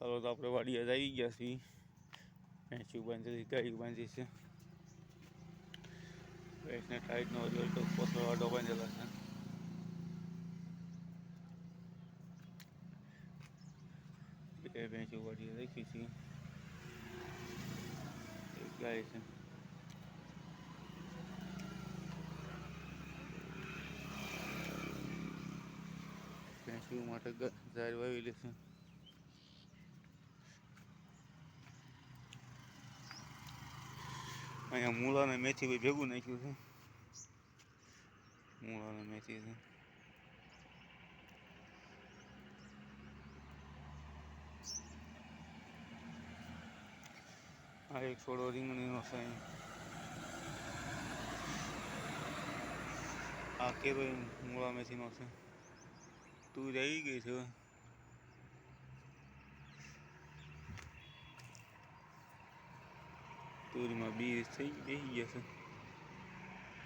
ચાલો તો આપણે વાડિયા આવી ગયા છીએ. ભેંસું બાંધી ગાડી બાંધી છે. ભેંસને ટાઈટનો હજુ તો પોસરો વાડો બાંધેલા છે. બે ભેંસું વાડીએ રાખી છીએ એક ગાય છે. ભેંસું માટે ઝાડ વાવેલી છે અહીંયા મૂળા ને મેથી ભાઈ ભેગું નાખ્યું છે. મૂળા ને મેથી છે. આ એક છોડો રીંગણીનો છે. આ કેરો મૂળા મેથીનો છે. તું આવી ગઈ છે તુરમાં બી થઈ બેસી ગયા છે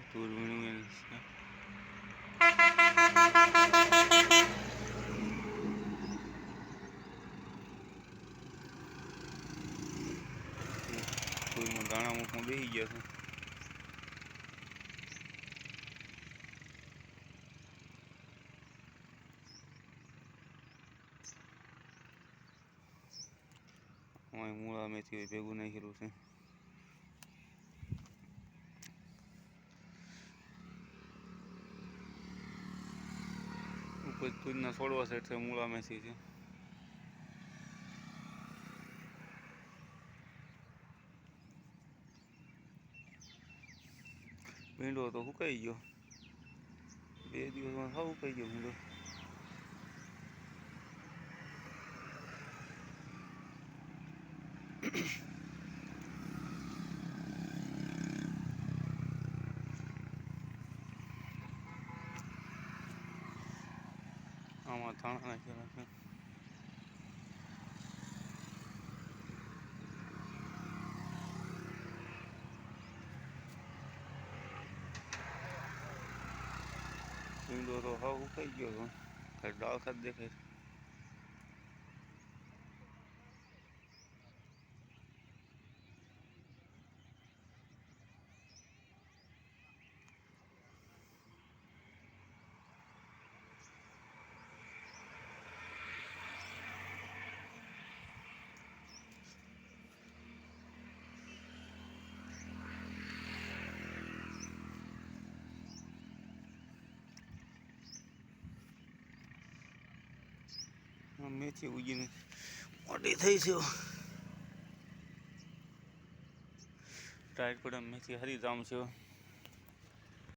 તુર વીણું એને છે તુરમાં દાણા મૂકમાં બેસી ગયા છે મૂળા મેથી ભેગું નાખેલું છે ઉપર તુરના છોડવા સાઈડ છે મૂળા મેથી છે ભીંડો તો સુકાઈ ગયો બે દિવસમાં સાવ સુકાઈ ગયો ભીંડો આમાં ધાણા નાખેલા છે ભીંડો તો હાવ સુકાઈ ગયો હતો ખાલી ડાળ ખાત દેખાય મેથી ઉગીને મોટી થઈ છે. ટાઈટ પડે મેથી હરી જામ છે.